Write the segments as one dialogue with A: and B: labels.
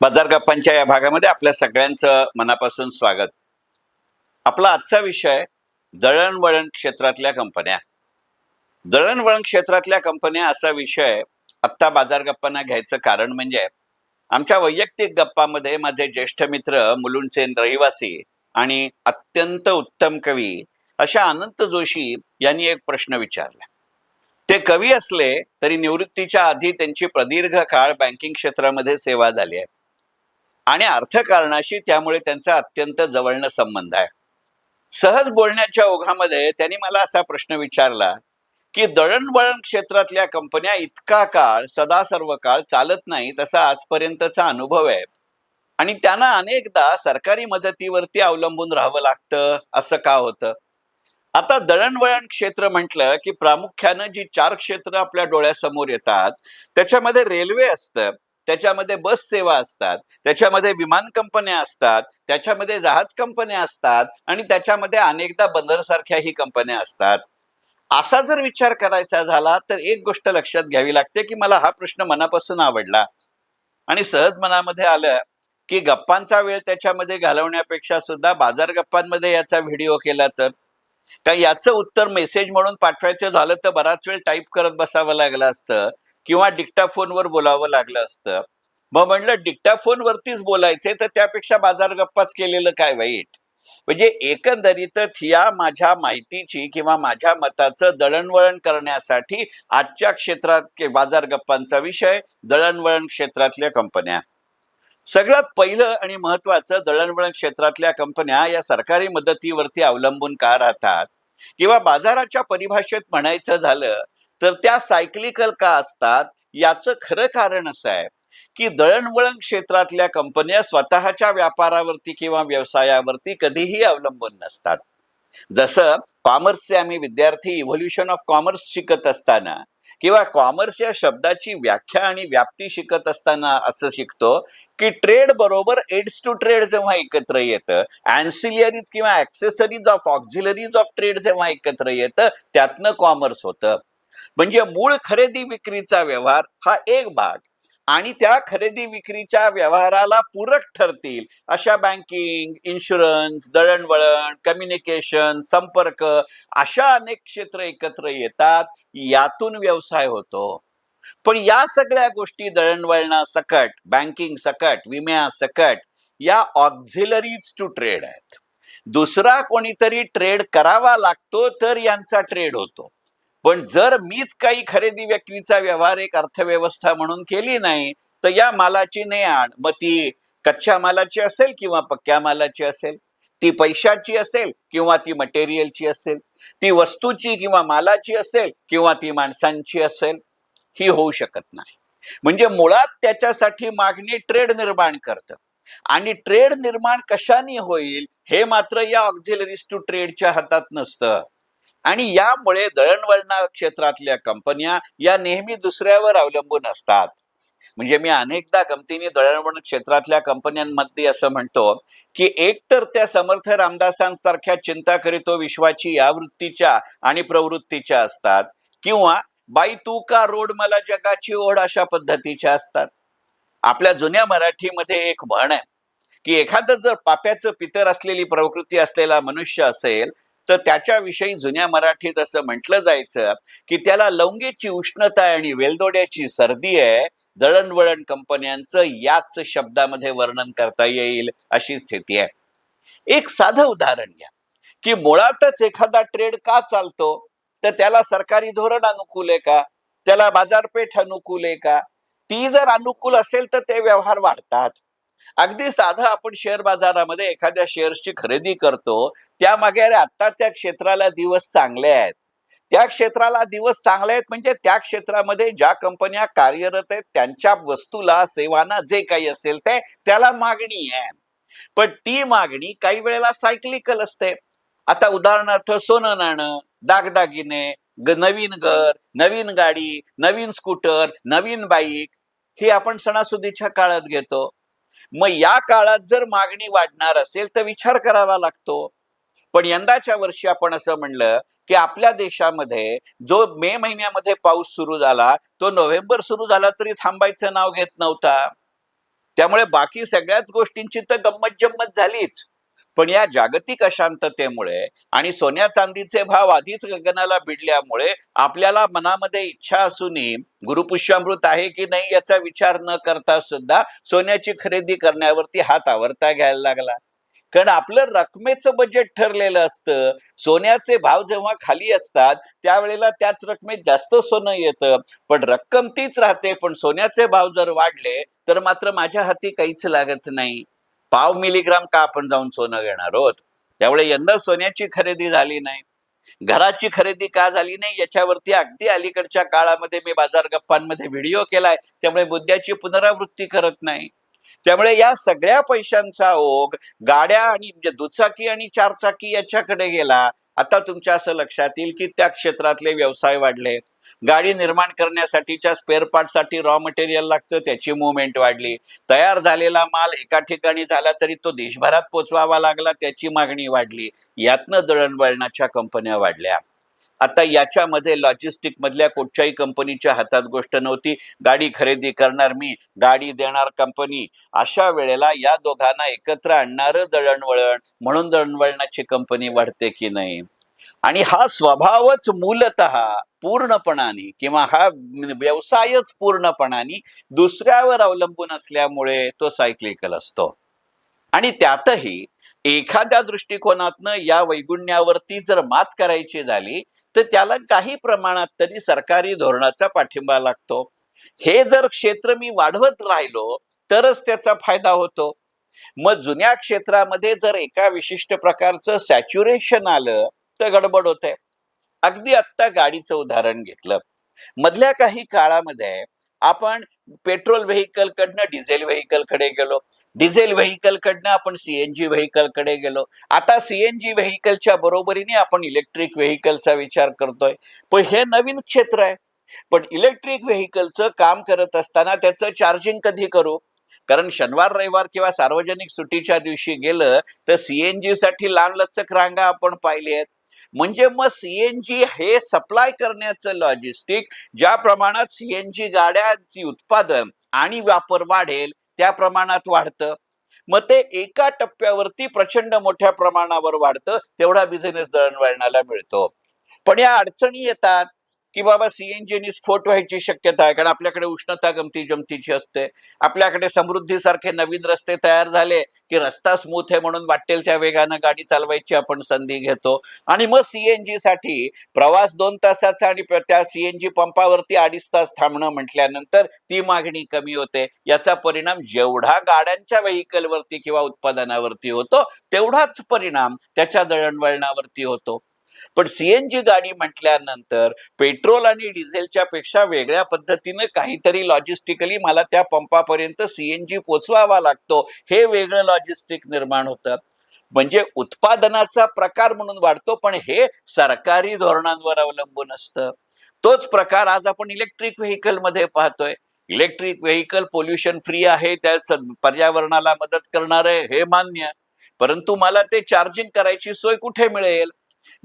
A: बाजार गप्पांच्या या भागामध्ये आपल्या सगळ्यांचं मनापासून स्वागत. आपला आजचा विषय दळणवळण क्षेत्रातल्या कंपन्या. दळणवळण क्षेत्रातल्या कंपन्या असा विषय आत्ता बाजार गप्पांना घ्यायचं कारण म्हणजे आमच्या वैयक्तिक गप्पामध्ये माझे ज्येष्ठ मित्र मुलुंडचे रहिवासी आणि अत्यंत उत्तम कवी अशा अनंत जोशी यांनी एक प्रश्न विचारला. ते कवी असले तरी निवृत्तीच्या आधी त्यांची प्रदीर्घ काळ बँकिंग क्षेत्रामध्ये सेवा झाली आहे. आणि अर्थकारणाशी त्यामुळे त्यांचा अत्यंत जवळनं संबंध आहे. सहज बोलण्याच्या ओघामध्ये त्यांनी मला असा प्रश्न विचारला की दळणवळण क्षेत्रातल्या कंपन्या इतका काळ सदा सर्व काळ चालत नाही तसा आजपर्यंतचा अनुभव आहे. आणि त्यांना अनेकदा सरकारी मदतीवरती अवलंबून राहावं लागतं असं का होतं? आता दळणवळण क्षेत्र म्हटलं की प्रामुख्यानं जी चार क्षेत्र आपल्या डोळ्यासमोर येतात त्याच्यामध्ये रेल्वे असतं. त्याच्यामध्ये बस सेवा असतात त्याच्यामध्ये विमान कंपन्या असतात त्याच्यामध्ये जहाज कंपन्या असतात आणि त्याच्यामध्ये अनेकदा बंदरसारख्याही कंपन्या असतात. असा जर विचार करायचा झाला तर एक गोष्ट लक्षात घ्यावी लागते की मला हा प्रश्न मनापासून आवडला. आणि सहज मनामध्ये आलं की गप्पांचा वेळ त्याच्यामध्ये घालवण्यापेक्षा सुद्धा बाजार गप्पांमध्ये याचा व्हिडिओ केला तर. का याचं उत्तर मेसेज म्हणून पाठवायचं झालं तर बराच वेळ टाईप करत बसावं लागलं असतं. किंवा डिक्टाफोनवर बोलावं लागलं असतं. मग म्हणलं डिक्टाफोनवरतीच बोलायचे तर त्यापेक्षा बाजार गप्पाच केलेलं काय वाईट? म्हणजे एकंदरीतच या माझ्या माहितीची किंवा माझ्या मताचं दळणवळण करण्यासाठी आजच्या क्षेत्रात बाजार गप्पांचा विषय दळणवळण क्षेत्रातल्या कंपन्या. सगळ्यात पहिलं आणि महत्वाचं दळणवळण क्षेत्रातल्या कंपन्या या सरकारी मदतीवरती अवलंबून का राहतात? किंवा बाजाराच्या परिभाषेत म्हणायचं झालं तर त्या सायक्लिकल का असतात? याचं खरं कारण असं आहे की दळणवळण क्षेत्रातल्या कंपन्या स्वतःच्या व्यापारावरती किंवा व्यवसायावरती कधीही अवलंबून नसतात. जसं कॉमर्सचे आम्ही विद्यार्थी इव्होल्युशन ऑफ कॉमर्स शिकत असताना किंवा कॉमर्स या शब्दाची व्याख्या आणि व्याप्ती शिकत असताना असं शिकतो की ट्रेड बरोबर एड्स टू ट्रेड जेव्हा एकत्र येतं अँसिलियरीज किंवा accessories of auxiliaries of trade जेव्हा एकत्र येतं त्यातनं कॉमर्स होतं. म्हणजे मूळ खरेदी विक्रीचा व्यवहार हा एक भाग. आणि त्या खरेदी विक्रीच्या व्यवहाराला पूरक ठरतील अशा बँकिंग इन्शुरन्स दळणवळण कम्युनिकेशन संपर्क अशा अनेक क्षेत्र एकत्र येतात यातून व्यवसाय होतो. पण या सगळ्या गोष्टी दळणवळणा सकट बँकिंग सकट विम्या सकट या ऑक्झिलरीज टू ट्रेड आहेत. दुसरा कोणीतरी ट्रेड करावा लागतो तर यांचा ट्रेड होतो. पण जर मीच काही खरेदी विक्रीचा व्यवहार एक अर्थव्यवस्था म्हणून केली नाही तर या मालाची ने आण मग ती कच्च्या मालाची असेल किंवा पक्क्या मालाची असेल? ती पैशाची असेल किंवा ती मटेरियलची असेल? ती वस्तूची किंवा मालाची असेल किंवा ती माणसांची असेल? ही होऊ शकत नाही. म्हणजे मुळात त्याच्यासाठी मागणी ट्रेड निर्माण करतं. आणि ट्रेड निर्माण कशाने होईल हे मात्र या ऑक्झिलरीज टू ट्रेडच्या हातात नसतं. आणि यामुळे दळणवळणा क्षेत्रातल्या कंपन्या या नेहमी दुसऱ्यावर अवलंबून असतात. म्हणजे मी अनेकदा गमतीने दळणवळण क्षेत्रातल्या कंपन्यांमध्ये असं म्हणतो की एकतर त्या समर्थ रामदासांसारख्या चिंता करीतो विश्वाची या वृत्तीच्या आणि प्रवृत्तीच्या असतात किंवा बाई तू का रोड मला जगाची ओढ अशा पद्धतीच्या असतात. आपल्या जुन्या मराठीमध्ये एक म्हण आहे की एखादं जर पाप्याचं पितर असलेली प्रवृत्ती असलेला मनुष्य असेल तर त्याच्याविषयी जुन्या मराठीत असं म्हटलं जायचं की त्याला लवंगेची उष्णता आणि वेलदोड्याची सर्दी आहे. दळणवळण कंपन्यांचं याच शब्दामध्ये वर्णन करता येईल अशी स्थिती आहे. एक साधं उदाहरण घ्या की मुळातच एखादा ट्रेड का चालतो? तर त्याला सरकारी धोरण अनुकूल आहे का? त्याला बाजारपेठ अनुकूल आहे का? ती जर अनुकूल असेल तर ते व्यवहार वाढतात. अगदी साधं आपण शेअर बाजारामध्ये एखाद्या शेअर्सची खरेदी करतो त्यामागे अरे आता त्या क्षेत्राला दिवस चांगले आहेत. त्या क्षेत्राला दिवस चांगले आहेत म्हणजे त्या क्षेत्रामध्ये ज्या कंपन्या कार्यरत आहेत त्यांच्या वस्तूला सेवांना जे काही असेल ते त्याला मागणी आहे. पण ती मागणी काही वेळेला सायक्लिकल असते. आता उदाहरणार्थ सोनं नाणं दागदागिने नवीन घर नवीन गाडी नवीन स्कूटर नवीन बाईक हे आपण सणासुदीच्या काळात घेतो. मग या काळात जर मागणी वाढणार असेल तर विचार करावा लागतो. पण यंदाच्या वर्षी आपण असं म्हणलं की आपल्या देशामध्ये जो मे महिन्यामध्ये पाऊस सुरू झाला तो नोव्हेंबर सुरू झाला तरी थांबायचं नाव घेत नव्हता. त्यामुळे बाकी सगळ्याच गोष्टींची तर गंमत जम्मत झालीच. पण या जागतिक अशांततेमुळे आणि सोन्या चांदीचे भाव आधीच गगनाला भिडल्यामुळे आपल्याला मनामध्ये इच्छा असूनही गुरुपुष्यामृत आहे की नाही याचा विचार न करता सुद्धा सोन्याची खरेदी करण्यावरती हात आवरता घ्यायला लागला. कारण आपलं रकमेचं बजेट ठरलेलं असतं. सोन्याचे भाव जेव्हा खाली असतात त्यावेळेला त्याच रकमेत जास्त सोनं येतं. पण रक्कम तीच राहते. पण सोन्याचे भाव जर वाढले तर मात्र माझ्या हाती काहीच लागत नाही. पाव मिलीग्राम का आपण जाऊन सोनं घेणार आहोत? त्यामुळे यंदा सोन्याची खरेदी झाली नाही. घराची खरेदी का झाली नाही? याच्यावरती अगदी अलीकडच्या काळामध्ये मी बाजार गप्पांमध्ये व्हिडिओ केलाय. त्यामुळे मुद्द्याची पुनरावृत्ती करत नाही. त्यामुळे या सगळ्या पैशांचा ओघ गाड्या आणि म्हणजे दुचाकी आणि चारचाकी याच्याकडे गेला. आता तुमच्या असं लक्षात येईल की त्या क्षेत्रातले व्यवसाय वाढले. गाडी निर्माण करण्यासाठीच्या स्पेअर पार्टसाठी रॉ मटेरियल लागतं त्याची मुवमेंट वाढली. तयार झालेला माल एका ठिकाणी झाला तरी तो देशभरात पोचवावा लागला त्याची मागणी वाढली. यातनं दळणवळणाच्या कंपन्या वाढल्या. आता याच्यामध्ये लॉजिस्टिक मधल्या कुठच्याही कंपनीच्या हातात गोष्ट नव्हती. गाडी खरेदी करणार मी गाडी देणार कंपनी अशा वेळेला या दोघांना एकत्र आणणारं दळणवळण म्हणून दळणवळणाची कंपनी वाढते की नाही? आणि हा स्वभावच मूलत पूर्णपणाने किंवा हा व्यवसायच पूर्णपणाने दुसऱ्यावर अवलंबून असल्यामुळे तो सायक्लिकल असतो. आणि त्यातही एखाद्या दृष्टिकोनातनं या वैगुण्यावरती जर मात करायची झाली तर त्याला काही प्रमाणात तरी सरकारी धोरणाचा पाठिंबा लागतो. हे जर क्षेत्र मी वाढवत राहिलो तरच त्याचा फायदा होतो. मग जुन्या क्षेत्रामध्ये जर एका विशिष्ट प्रकारचं सॅच्युरेशन आलं तर गडबड होते. अगदी आत्ता गाडीचं उदाहरण घेतलं. मधल्या काही काळामध्ये आपण पेट्रोल व्हेकल कडनं डिझेल व्हेकलकडे गेलो. डिझेल व्हेकल कडनं आपण सीएनजी व्हेकलकडे गेलो. आता सीएनजी व्हेकलच्या बरोबरीने आपण इलेक्ट्रिक व्हेकलचा विचार करतोय. पण हे नवीन क्षेत्र आहे. पण इलेक्ट्रिक व्हेकलचं काम करत असताना त्याचं चार्जिंग कधी करू? कारण शनिवार रविवार किंवा सार्वजनिक सुट्टीच्या दिवशी गेलं तर सीएनजी साठी लांब लचक रांगा आपण पाहिली आहेत. म्हणजे मग सीएनजी हे सप्लाय करण्याचं लॉजिस्टिक ज्या प्रमाणात सीएनजी गाड्यांची उत्पादन आणि वापर वाढेल त्या प्रमाणात वाढतं. मग ते एका टप्प्यावरती प्रचंड मोठ्या प्रमाणावर वाढतं तेवढा बिझनेस दळणवळणाला मिळतो. पण या अडचणी येतात. की बाबा सीएनजीनी स्फोट व्हायची शक्यता आहे कारण आपल्याकडे उष्णता गमती जमतीची असते. आपल्याकडे समृद्धीसारखे नवीन रस्ते तयार झाले की रस्ता स्मूथ आहे म्हणून वाटेल त्या वेगानं गाडी चालवायची आपण संधी घेतो. आणि मग सीएनजी साठी प्रवास दोन तासाचा आणि त्या सीएनजी पंपावरती अडीच तास थांबणं म्हटल्यानंतर ती मागणी कमी होते. याचा परिणाम जेवढा गाड्यांच्या व्हेकलवरती किंवा उत्पादनावरती होतो तेवढाच परिणाम त्याच्या दळणवळणावरती होतो. पण सीएनजी गाडी म्हटल्यानंतर पेट्रोल आणि डिझेलच्या पेक्षा वेगळ्या पद्धतीनं काहीतरी लॉजिस्टिकली मला त्या पंपापर्यंत सीएनजी पोचवावा लागतो. हे वेगळं लॉजिस्टिक निर्माण होतं. म्हणजे उत्पादनाचा प्रकार म्हणून वाढतो पण हे सरकारी धोरणांवर अवलंबून असतं. तोच प्रकार आज आपण इलेक्ट्रिक व्हेकलमध्ये पाहतोय. इलेक्ट्रिक व्हेकल पोल्युशन फ्री आहे त्या पर्यावरणाला मदत करणार आहे हे मान्य. परंतु मला ते चार्जिंग करायची सोय कुठे मिळेल?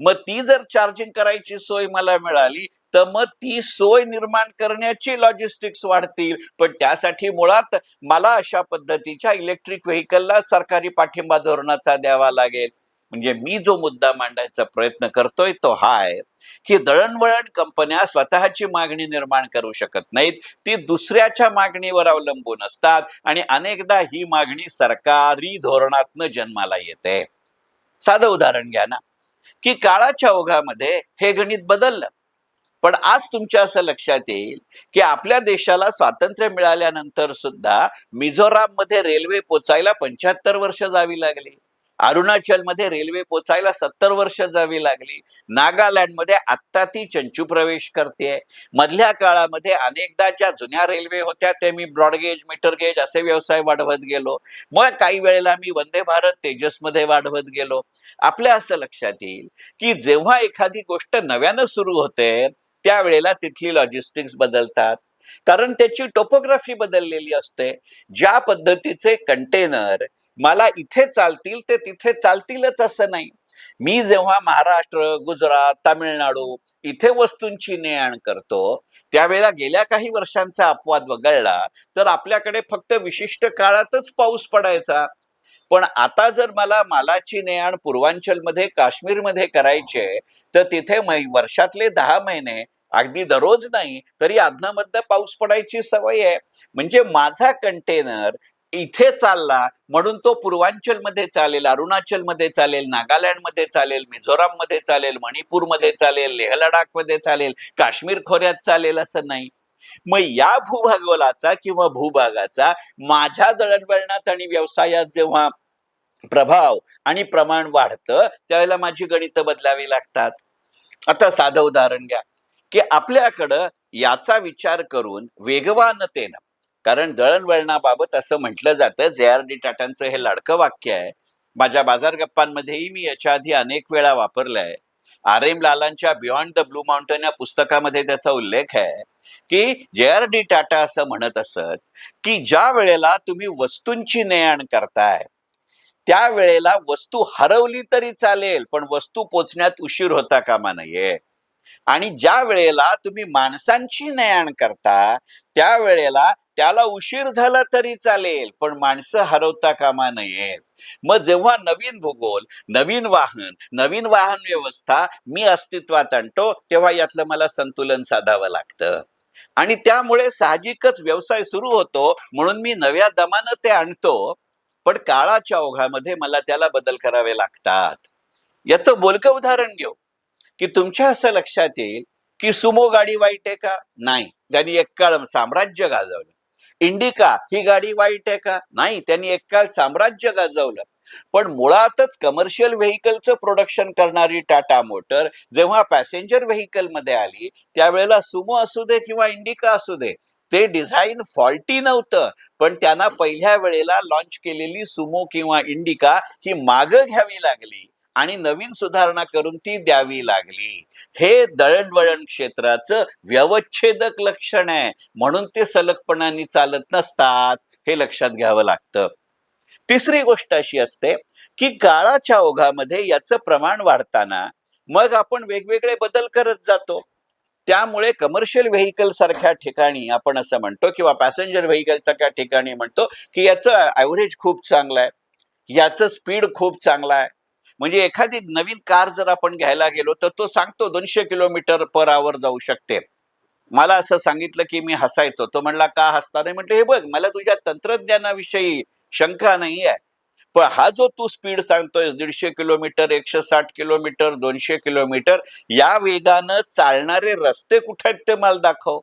A: मग ती जर चार्जिंग करायची सोय मला मिळाली तर मग ती सोय निर्माण करण्याची लॉजिस्टिक्स वाढतील. पण त्यासाठी मुळात मला अशा पद्धतीच्या इलेक्ट्रिक व्हेकलला सरकारी पाठिंबा धोरणाचा द्यावा लागेल. म्हणजे मी जो मुद्दा मांडायचा प्रयत्न करतोय तो हा आहे की दळणवळण कंपन्या स्वतःची मागणी निर्माण करू शकत नाहीत. ती दुसऱ्याच्या मागणीवर अवलंबून असतात आणि अनेकदा ही मागणी सरकारी धोरणातनं जन्माला येते. साधं उदाहरण घ्या ना. की काळाच्या ओघामध्ये हे गणित बदललं. पण आज तुमच्या असं लक्षात येईल की आपल्या देशाला स्वातंत्र्य मिळाल्यानंतर सुद्धा मिझोराममध्ये रेल्वे पोचायला पंच्याहत्तर वर्ष जावी लागली. अरुणाचलमध्ये रेल्वे पोचायला सत्तर वर्ष जावी लागली. नागालँडमध्ये आत्ता ती चंचू प्रवेश करते मधल्या काळामध्ये अनेकदा ज्या जुन्या रेल्वे होत्या ते मी ब्रॉडगेज मीटर गेज असे व्यवसाय वाढवत गेलो. मग काही वेळेला मी वंदे भारत तेजसमध्ये वाढवत गेलो. आपल्या असं लक्षात येईल की जेव्हा एखादी गोष्ट नव्यानं सुरू होते त्यावेळेला तिथली लॉजिस्टिक्स बदलतात. कारण त्याची टोपोग्राफी बदललेली असते. ज्या पद्धतीचे कंटेनर मला इथे चालतील ते तिथे चालतीलच असं नाही. मी जेव्हा महाराष्ट्र गुजरात तामिळनाडू इथे वस्तूंची ने आण करतो त्यावेळेला गेल्या काही वर्षांचा अपवाद वगळला तर आपल्याकडे फक्त विशिष्ट काळातच पाऊस पडायचा. पण आता जर मला मालाची नेआण पूर्वांचलमध्ये काश्मीरमध्ये करायचे तर तिथे वर्षातले दहा महिने अगदी दररोज नाही तरी अधनामधनं पाऊस पडायची सवय आहे. म्हणजे माझा कंटेनर इथे चालला म्हणून तो पूर्वांचलमध्ये चालेल अरुणाचलमध्ये चालेल नागालँडमध्ये चालेल मिझोराममध्ये चालेल मणिपूरमध्ये चालेल लेह लडाखमध्ये चालेल काश्मीर खोऱ्यात चालेल असं नाही. मग या भूभागोलाचा किंवा भूभागाचा माझ्या दळणवळणात आणि व्यवसायात जेव्हा प्रभाव आणि प्रमाण वाढतं त्यावेळेला माझी गणितं बदलावी लागतात. आता साधं उदाहरण घ्या की आपल्याकडं याचा विचार करून वेगवानतेनं कारण दळणवळणाबाबत असं म्हटलं जातं जे आर डी टाटांचं हे लाडकं वाक्य आहे. माझ्या बाजार गप्पांमध्येही मी याच्या आधी अनेक वेळा वापरलंय. आर एम लालांच्या बियॉन्ड द ब्लू माउंटन या पुस्तकामध्ये त्याचा उल्लेख आहे की जे आर डी टाटा असं म्हणत असत की ज्या वेळेला तुम्ही वस्तूंची ने-आण करताय त्या वेळेला वस्तू हरवली तरी चालेल पण वस्तू पोचण्यात उशीर होता कामा नये. आणि ज्या वेळेला तुम्ही माणसांची ने-आण करता त्या वेळेला त्याला उशीर झाला तरी चालेल पण माणसं हरवता कामा नयेत. मग जेव्हा नवीन भूगोल नवीन वाहन नवीन वाहन व्यवस्था मी अस्तित्वात आणतो तेव्हा यातलं मला संतुलन साधावं लागतं. आणि त्यामुळे साहजिकच व्यवसाय सुरू होतो म्हणून मी नव्या दमानं ते आणतो पण काळाच्या ओघामध्ये मला त्याला बदल करावे लागतात. याचं बोलकं उदाहरण घेऊ. की तुमच्या असं लक्षात येईल की सुमो गाडी वाईट आहे का? नाही. त्यांनी एक काळ साम्राज्य गाजवलं. इंडिका ही गाडी वाईट आहे का? नाही त्यांनी एक काळ साम्राज्य गाजवलं. पण मुळातच कमर्शियल व्हेकलचं प्रोडक्शन करणारी टाटा मोटर जेव्हा पॅसेंजर व्हेकलमध्ये आली त्यावेळेला सुमो असू दे किंवा इंडिका असू दे ते डिझाईन फॉल्टी नव्हतं. पण त्यांना पहिल्या वेळेला लॉन्च केलेली सुमो किंवा इंडिका ही मागं घ्यावी लागली. आणि नवीन सुधारणा करून ती द्यावी लागली. हे दळणवळण क्षेत्राचं व्यवच्छेदक लक्षण आहे. म्हणून ते सलगपणाने चालत नसतात हे लक्षात घ्यावं लागतं. तिसरी गोष्ट अशी असते की काळाच्या ओघामध्ये याचं प्रमाण वाढताना मग आपण वेगवेगळे बदल करत जातो. त्यामुळे कमर्शियल व्हेकल सारख्या ठिकाणी आपण असं म्हणतो किंवा पॅसेंजर व्हेकल सारख्या ठिकाणी म्हणतो की याचं ॲव्हरेज खूप चांगलं आहे. याचं स्पीड खूप चांगला आहे. म्हणजे एखादी नवीन कार जर आपण घ्यायला गेलो तर तो सांगतो दोनशे किलोमीटर पर आवर जाऊ शकते. मला असं सांगितलं की मी हसायचो. तो म्हणला का हसता नाही? म्हटलं हे बघ मला तुझ्या तंत्रज्ञानाविषयी शंका नाही आहे. पण हा जो तू स्पीड सांगतोय दीडशे किलोमीटर एकशे साठ किलोमीटर दोनशे किलोमीटर या वेगानं चालणारे रस्ते कुठे आहेत ते मला दाखव.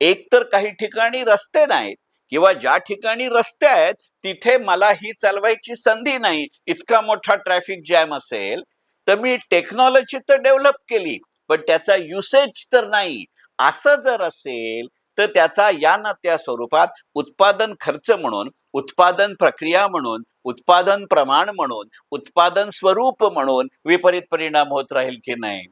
A: एक तर काही ठिकाणी रस्ते नाहीत. किंवा ज्या ठिकाणी रस्ते आहेत तिथे मला ही चालवायची संधी नाही. इतका मोठा ट्रॅफिक जॅम असेल तर मी टेक्नॉलॉजी तर डेव्हलप केली पण त्याचा युसेज तर नाही. असं जर असेल तर त्याचा या ना त्या स्वरूपात उत्पादन खर्च म्हणून उत्पादन प्रक्रिया म्हणून उत्पादन प्रमाण म्हणून उत्पादन स्वरूप म्हणून विपरीत परिणाम होत राहील की नाही?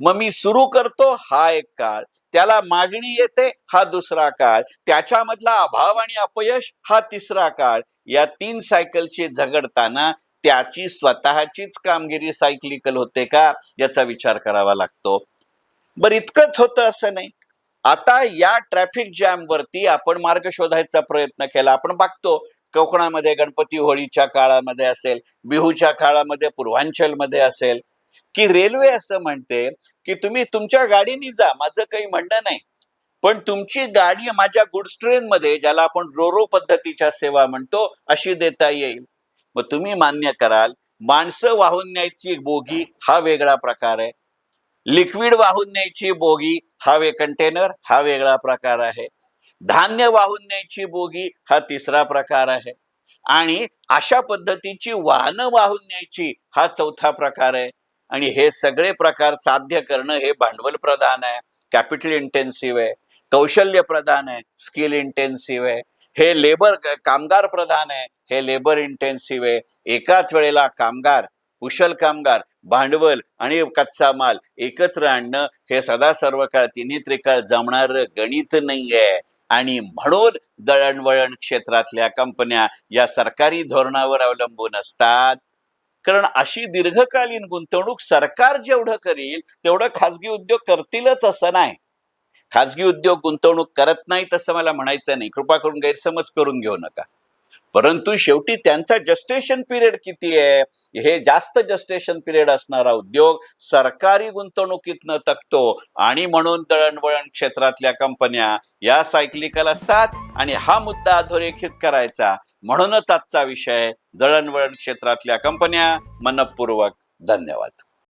A: मग मी सुरू करतो हा एक काळ. त्याला मागणी येते हा दुसरा काळ. त्याच्यामधला अभाव आणि अपयश हा तिसरा काळ. या तीन सायकलशी झगडताना त्याची स्वतःचीच कामगिरी सायक्लिकल होते का याचा विचार करावा लागतो. बरं इतकंच होतं असं नाही. आता या ट्रॅफिक जॅम वरती आपण मार्ग शोधायचा प्रयत्न केला. आपण बघतो कोकणामध्ये गणपती होळीच्या काळामध्ये असेल बिहूच्या काळामध्ये पूर्वांचलमध्ये असेल की रेल्वे असं म्हणते की तुम्ही तुमच्या गाडीने जा माझं काही म्हणणं नाही. पण तुमची गाडी माझ्या गुड्स ट्रेन मध्ये ज्याला आपण रोरो पद्धतीच्या सेवा म्हणतो अशी देता येईल. मग तुम्ही मान्य कराल माणसं वाहून न्यायची बोगी हा वेगळा प्रकार आहे. लिक्विड वाहून न्यायची बोगी हा वे कंटेनर हा वेगळा प्रकार आहे. धान्य वाहून न्यायची बोगी हा तिसरा प्रकार आहे. आणि अशा पद्धतीची वाहनं वाहून न्यायची हा चौथा प्रकार आहे. आणि हे सगळे प्रकार साध्य करणं हे भांडवल प्रधान आहे. कॅपिटल इंटेन्सिव्ह आहे. कौशल्य प्रधान आहे. स्किल इंटेन्सिव्ह आहे. हे लेबर कामगार प्रधान आहे. हे लेबर इंटेन्सिव्ह आहे. एकाच वेळेला कामगार कुशल कामगार भांडवल आणि कच्चा माल एकत्र आणणं हे सदा सर्व काळ तिन्ही त्रिकाळ जमणार गणित नाहीये. आणि म्हणून दळणवळण क्षेत्रातल्या कंपन्या या सरकारी धोरणावर अवलंबून असतात. कारण अशी दीर्घकालीन गुंतवणूक सरकार जेवढं करील तेवढं खाजगी उद्योग करतीलच असं नाही. खाजगी उद्योग गुंतवणूक करत नाही तसं मला म्हणायचं नाही. कृपा करून गैरसमज करून घेऊ नका. परंतु शेवटी त्यांचा जस्टेशन पिरियड किती आहे? हे जास्त जस्टेशन पिरियड असणारा उद्योग सरकारी गुंतवणुकीतनं तकतो आणि म्हणून दळणवळण क्षेत्रातल्या कंपन्या या सायक्लिकल असतात आणि हा मुद्दा अधोरेखित करायचा. म्हणूनच आजचा विषय दळणवळण क्षेत्रातल्या कंपन्या मनपूर्वक धन्यवाद.